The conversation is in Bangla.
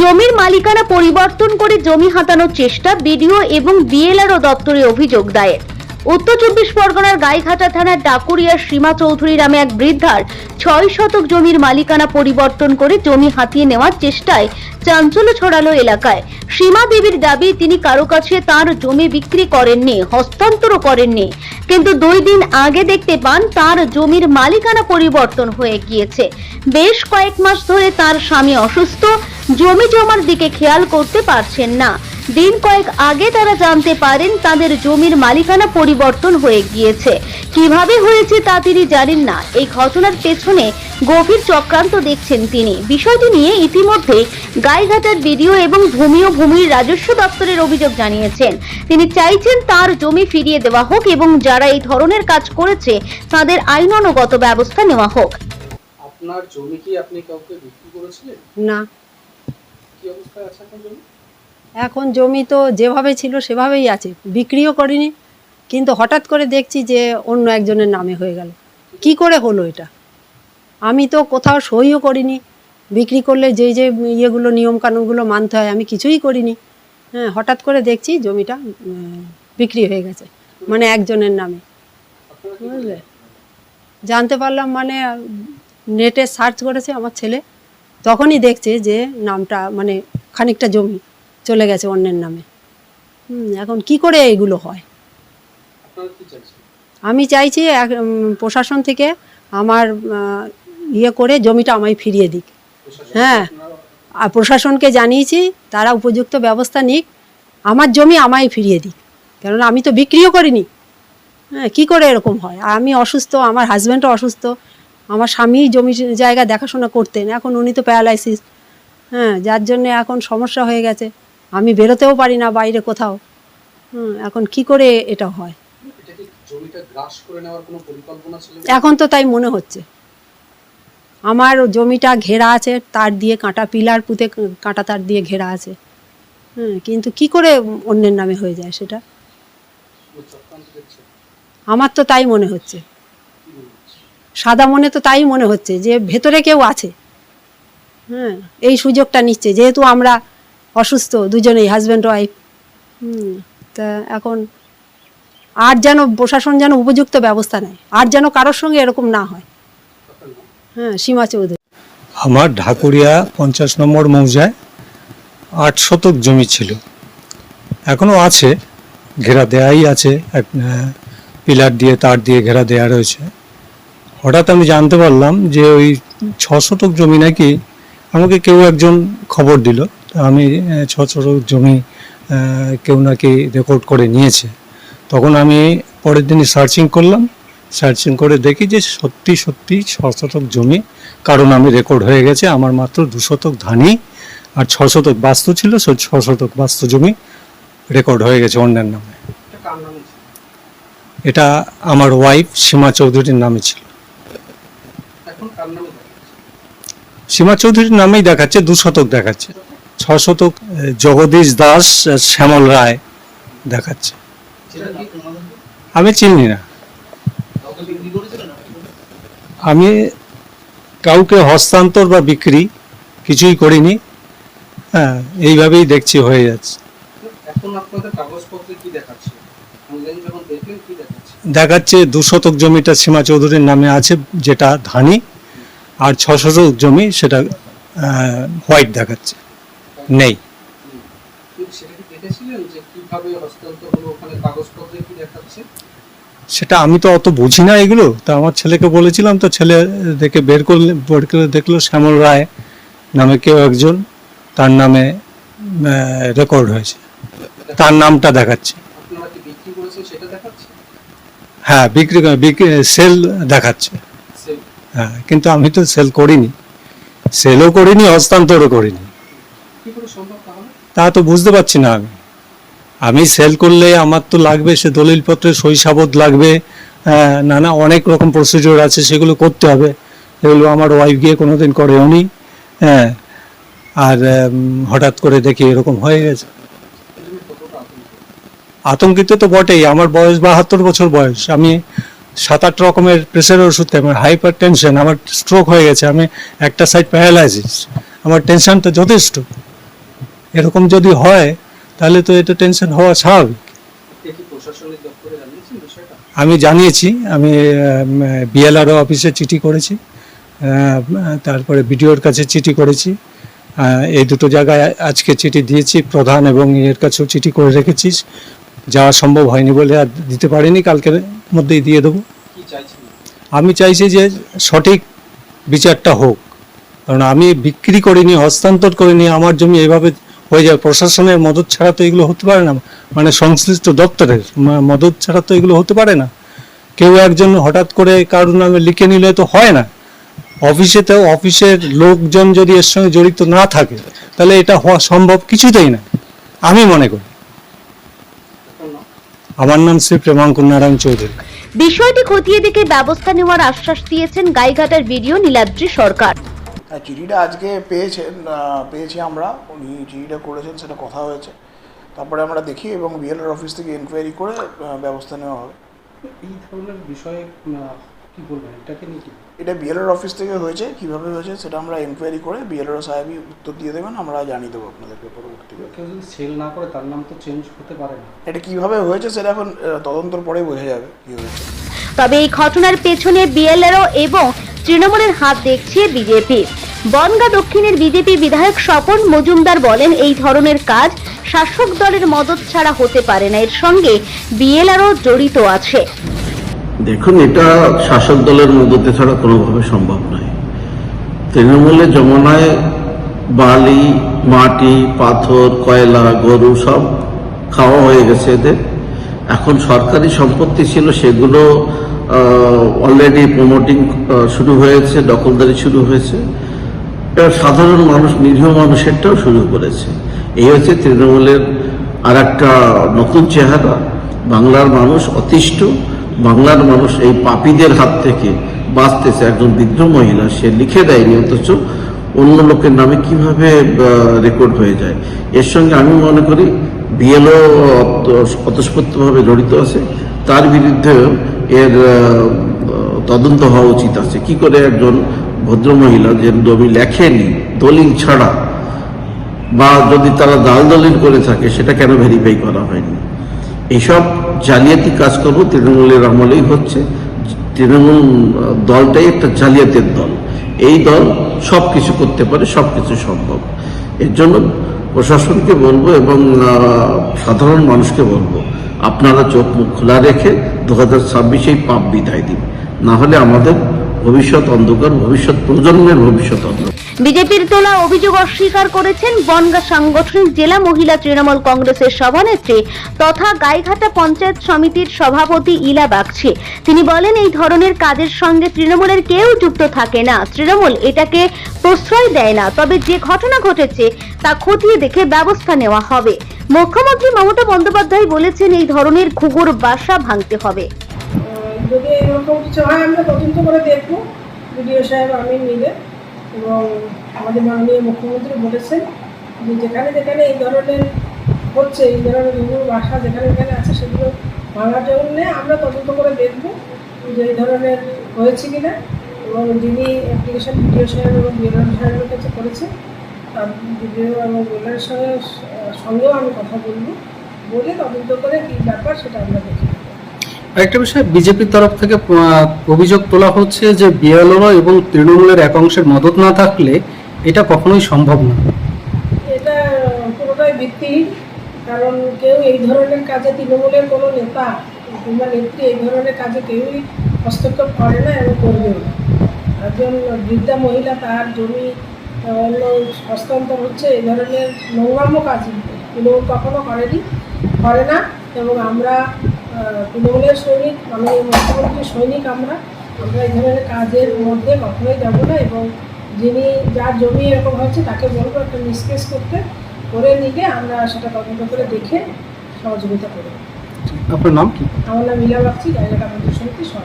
জমির মালিকানা পরিবর্তন করে জমি হাতানোর চেষ্টা বিডিও এবং বিএলআরও দপ্তরে অভিযোগ দায়ের। উত্তর চব্বিশ পরগনার গাইঘাটা থানার ডাকুরিয়ার সীমা চৌধুরী নামে এক বৃদ্ধার ছয় শতক জমির মালিকানা পরিবর্তন করে জমি হাতিয়ে নেওয়ার চেষ্টায় চাঞ্চল্য ছড়ালো এলাকায়। সীমা দেবীর দাবি, তিনি কারও কাছে তার জমি বিক্রি করেননি, হস্তান্তরও করেননি। কিন্তু দুই দিন আগে দেখতে পান তার জমির মালিকানা পরিবর্তন হয়ে গিয়েছে। বেশ কয়েক মাস ধরে তার স্বামী অসুস্থ, জমি জমার দিকে খেয়াল করতে পারছেন না। দিন কয়েক আগে তারা জানতে পারেন তাদের জমির মালিকানা পরিবর্তন হয়ে গিয়েছে। কীভাবে হয়েছে তা তিনি জানেন না। এই ঘটনার পেছনে গভীর চক্রান্ত দেখছেন তিনি। বিষয়টি নিয়ে ইতিমধ্যে গাইঘাটার বিডিও এবং ভূমি ও ভূমির রাজস্ব দপ্তরের অভিযোগ জানিয়েছেন। তিনি চাইছেন তার জমি ফিরিয়ে দেওয়া হোক এবং যারা এই ধরনের কাজ করেছে তাদের আইনানুগত ব্যবস্থা নেওয়া হোক। আপনার জমি কি আপনি কাউকে বিক্রি করেছিলেন? না। কি অবস্থায় আছে এখন জমি? এখন জমি তো যেভাবে ছিল সেভাবেই আছে। বিক্রিও করিনি, কিন্তু হঠাৎ করে দেখছি যে অন্য একজনের নামে হয়ে গেল। কি করে হলো এটা? আমি তো কোথাও সইও করিনি। বিক্রি করলে যেই যে ইয়েগুলো, নিয়মকানুনগুলো মানতে হয়, আমি কিছুই করিনি। হ্যাঁ হঠাৎ করে দেখছি জমিটা বিক্রি হয়ে গেছে মানে একজনের নামে। বুঝলে? জানতে পারলাম মানে নেটে সার্চ করেছে আমার ছেলে। তখনই দেখছে যে নামটা মানে খানিকটা জমি। চলে গেছে অন্যের নামে। হুম, এখন কি করে এগুলো হয়? আমি চাইছি প্রশাসন থেকে আমার ইয়ে করে জমিটা আমায় ফিরিয়ে দিক। হ্যাঁ। আর প্রশাসনকে জানিয়েছি তারা উপযুক্ত ব্যবস্থা নিক আমার জমি আমায় ফিরিয়ে দিক। কেননা আমি তো বিক্রিও করিনি। হ্যাঁ কী করে এরকম হয়? আর আমি অসুস্থ আমার হাজব্যান্ডও অসুস্থ আমার স্বামী জমি জায়গা দেখাশোনা করতেন এখন উনি তো প্যারালাইসিস। হ্যাঁ যার জন্যে এখন সমস্যা হয়ে গেছে। আমি বেরোতেও পারি না বাইরে কোথাও। হুম এখন কি করে এটা হয়? এখন তো তাই মনে হচ্ছে। আমার জমিটা ঘেরা আছে তার দিয়ে কাঁটা পিলার পুঁতে কাঁটা তার দিয়ে ঘেরা আছে। হ্যাঁ কিন্তু কি করে অন্যের নামে হয়ে যায় সেটা? আমার তো তাই মনে মনে হচ্ছে। সাদা মনে তো তাই মনে হচ্ছে যে ভেতরে কেউ আছে। হ্যাঁ এই সুযোগটা নিচ্ছে। যেহেতু আমরা অসুস্থ দুজনেই হাজব্যান্ড ওয়াইফ হুম। তা এখন আর যেন প্রশাসন যেন উপযুক্ত ব্যবস্থা নেয় আর যেন কারোর সঙ্গে এরকম না হয়। হ্যাঁ সীমা চৌধুরী। আমার ঢাকুরিয়া পঞ্চাশ নম্বর মৌজায় আট শতক জমি ছিল। এখনও আছে ঘেরা দেয়াই আছে এক পিলার দিয়ে তার দিয়ে ঘেরা দেয়া রয়েছে। হঠাৎ আমি জানতে পারলাম যে ওই ছ শতক জমি নাকি আমাকে কেউ একজন খবর দিল। আমি ছ শতক জমি কেউ নাকি রেকর্ড করে নিয়েছে। তখন আমি পরের দিনই সার্চিং করলাম। সার্চিং করে দেখি যে সত্যি সত্যি ছ শতক জমি কারণ আমি রেকর্ড হয়ে গেছে। আমার মাত্র দু শতক ধানই আর ছ শতক বাস্তু ছিল সে ছ শতক বাস্তু জমি রেকর্ড হয়ে গেছে অন্যের নামে। এটা আমার ওয়াইফ সীমা চৌধুরীর নামে ছিল। সীমা চৌধুরীর নামেই দেখাচ্ছে দু শতক দেখাচ্ছে। ছ জগদীশ দাস শ্যামল রায় দেখাচ্ছে। আমি চিনি না। আমি কাউকে হস্তান্তর বা বিক্রি কিছুই করিনি। হ্যাঁ এইভাবেই দেখছি হয়ে যাচ্ছে। দেখাচ্ছে? দু শতক জমিটা সীমা চৌধুরীর নামে আছে যেটা ধানি আর ছ শতক জমি সেটা হোয়াইট দেখাচ্ছে। নেই। সেটা আমি তো অত বুঝি না এগুলো। তা আমার ছেলেকে বলেছিলাম তো ছেলে দেখে বের করলে বের করে দেখল শ্যামল রায় নামে কেউ একজন। তার নামে রেকর্ড হয়েছে। তার নামটা দেখাচ্ছে। হ্যাঁ বিক্রি বিক্রি সেল দেখাচ্ছে। হ্যাঁ কিন্তু আমি তো সেল করিনি। সেলও করিনি হস্তান্তরও করিনি কি করে সম্ভব তাহলে তা তো বুঝতে পারছি না আমি। আমি সেল করলে আমার তো লাগবে সে দলিলপত্রে শৈশাবত লাগবে আহ, নানা অনেক রকম প্রসিডিওর আছে সেগুলো করতে হবে। এগুলো আমার ওয়াইফ গিয়ে কোনোদিন করেও নি। হ্যাঁ আর হঠাৎ করে দেখি এরকম হয়ে গেছে। আতঙ্কিত তো বটেই আমার বয়স বাহাত্তর বছর বয়স। আমি সাত আট রকমের প্রেশারের ওষুধ খাই আমার হাইপার টেনশন আমার স্ট্রোক হয়ে গেছে আমি একটা সাইড প্যারালাইসিস আমার টেনশনটা যথেষ্ট। এরকম যদি হয় তাহলে তো এটা টেনশন হওয়া স্বাভাবিক। আমি জানিয়েছি আমি বিএলআরও অফিসে চিঠি করেছি তারপরে বিডিওর কাছে চিঠি করেছি। এই দুটো জায়গায় আজকে চিঠি দিয়েছি প্রধান এবং এর কাছেও চিঠি করে রেখেছিস যাওয়া সম্ভব হয়নি বলে আর দিতে পারিনি কালকের মধ্যেই দিয়ে দেবো। আমি চাইছি যে সঠিক বিচারটা হোক। কারণ আমি বিক্রি করিনি হস্তান্তর করিনি আমার জমি এভাবে হয়ে যায় প্রশাসনের মদত ছাড়া তো এগুলো হতে পারে না। মানে সংশ্লিষ্ট দপ্তরের মদত ছাড়া তো এগুলো হতে পারে না। কেউ একজন হঠাৎ করে কারোর নামে লিখে নিলে তো হয় না। অফিসেতেও অফিসের লোকজন যদি এর সঙ্গে জড়িত না থাকে, তাহলে এটা হওয়া সম্ভব কিছুতেই না। আমি মনে করি। আমার নাম শ্রী প্রেমাঙ্কুর নারায়ণ চৌধুরী। বিষয়টি খতিয়ে দেখে ব্যবস্থা নেওয়ার আশ্বাস দিয়েছেন গাইঘাটার ভিডিও নীলাদ্রি সরকার। হ্যাঁ চিঠিটা আজকে পেয়েছেন পেয়েছি আমরা। উনি চিঠিটা করেছেন সেটা কথা হয়েছে। তারপরে আমরা দেখি এবং বিএলআর অফিস থেকে এনকোয়ারি করে ব্যবস্থা নেওয়া হবে। এই ধরনের বিষয়ে কি বলবেন? এটাকে নিয়ে কি? এটা বিএলআর অফিস থেকে হয়েছে। কীভাবে হয়েছে সেটা আমরা এনকোয়ারি করে বিএলআর সাহেবই উত্তর দিয়ে দেবেন আমরা জানিয়ে দেবো আপনাদেরকে পরবর্তীতে কেউ যদি সেল না করে তার নাম তো চেঞ্জ হতে পারে না। এটা কীভাবে হয়েছে সেটা এখন তদন্তর পরে বোঝা যাবে কি হয়েছে। তবে এই ঘটনার পেছনে বিএলআরও এবং তৃণমূলের হাত দেখছে বিজেপি। বনগা দক্ষিণের বিজেপি বিধায়ক স্বপন মজুমদার বলেন, এই ধরনের কাজ শাসক দলের মদত ছাড়া হতে পারে না। এর সঙ্গে বিএলআরও জড়িত আছে। দেখুন, এটা শাসক দলের মদতে ছাড়া কোনোভাবে সম্ভব নয়। তৃণমূলের জমানায় বালি, মাটি, পাথর, কয়লা, গরু সব খাওয়া হয়ে গেছে এদের। এখন সরকারি সম্পত্তি ছিল, সেগুলো অলরেডি প্রমোটিং শুরু হয়েছে, দখলদারি শুরু হয়েছে। এবার সাধারণ মানুষ, নিরীহ মানুষেরটাও শুরু করেছে। এই হচ্ছে তৃণমূলের আর একটা নতুন চেহারা। বাংলার মানুষ অতিষ্ঠ, বাংলার মানুষ এই পাপীদের হাত থেকে বাঁচতেছে। একজন বৃদ্ধ মহিলা, সে লিখে দেয়নি, অথচ অন্য লোকের নামে কীভাবে রেকর্ড হয়ে যায়? এর সঙ্গে আমি মনে করি বিএলও অতস্পত্যভাবে জড়িত আছে। তার বিরুদ্ধে এর তদন্ত হওয়া উচিত আছে। কি করে একজন ভদ্রমহিলা যে জমি লেখেনি, দলিল ছাড়া, বা যদি তারা দাল দলিল করে থাকে, সেটা কেন ভেরিফাই করা হয়নি? এইসব জালিয়াতি কাজকর্ম তৃণমূলের আমলেই হচ্ছে। তৃণমূল দলটাই একটা জালিয়াতের দল। এই দল সব কিছু করতে পারে সব কিছু সম্ভব। এর জন্য প্রশাসনকে বলব এবং সাধারণ মানুষকে বলব, আপনারা চোখ মুখ খোলা রেখে দু হাজার ছাব্বিশেই পাপ বিদায় দিন। না হলে আমাদের ভবিষ্যৎ অন্ধকার, ভবিষ্যৎ প্রজন্মের ভবিষ্যৎ অন্ধকার। বিজেপির তোলা অভিযোগ অস্বীকার করেছেন বনগা সাংগঠনিক জেলা মহিলা তৃণমূল কংগ্রেসের সভানেত্রী তথা গাইঘাটা পঞ্চায়েত সমিতির সভাপতি ইলা বাগচি। তিনি বলেন, এই ধরনের কাজের সঙ্গে তৃণমূলের কেউ যুক্ত থাকে না। তৃণমূল এটাকে প্রশ্রয় দেয় না, তবে যে ঘটনা ঘটেছে তা খতিয়ে দেখে ব্যবস্থা নেওয়া হবে। মুখ্যমন্ত্রী মমতা বন্দ্যোপাধ্যায় বলেছেন, এই ধরনের ঘুঘুর বাসা ভাঙতে হবে। যদি এরকম কিছু হয়, আমরা তদন্ত করে দেখব। বিডিও সাহেব, আমি মিলে এবং আমাদের মাননীয় মুখ্যমন্ত্রী বলেছেন যে যেখানে যেখানে এই ধরনের হচ্ছে, এই ধরনের বিভিন্ন বাসা যেখানে যেখানে আছে, সেগুলো ভাঙার জন্যে আমরা তদন্ত করে দেখব যে এই ধরনের হয়েছে কি না এবং যিনি অ্যাপ্লিকেশন বিডিও সাহেব এবং বিএলআর সাহেবের কাছে করেছেন বিডিও এবং বিএলআর সাহেবের সঙ্গেও আমি কথা বলব। বলে তদন্ত করে কী ব্যাপার সেটা আমরা দেখি আরেকটা বিষয়, বিজেপির তরফ থেকে অভিযোগ তোলা হচ্ছে যে বিএলও এবং তৃণমূলের একাংশের মদত না থাকলে এটা কখনোই সম্ভব না। এটা পুরোটাই ভিত্তিহীন কারণ কেউ এই ধরনের কাজে তৃণমূলের কোনো নেতা কিংবা নেত্রী এই ধরনের কাজে কেউই হস্তক্ষেপ করে না এবং করবেও না। একজন বৃদ্ধা মহিলা তার জমি, অন্য হস্তান্তর হচ্ছে, এই ধরনের নোংরাম কাজ তৃণমূল কখনো করেনি, করে না এবং আমরা তৃণমূলের সৈনিক আমি মুখ্যমন্ত্রীর সৈনিক আমরা। আমরা এই ধরনের কাজের মধ্যে কখনোই যাব না এবং যিনি যার জমি এরকম হচ্ছে তাকে বলব একটা মিসকেস করতে। করে নিলে আমরা সেটা তদন্ত করে দেখে সহযোগিতা করব। আপনার নাম কি? আমার নাম মিলা বাগচি জায়গাটা আমাদের সমিতি সভাপতি।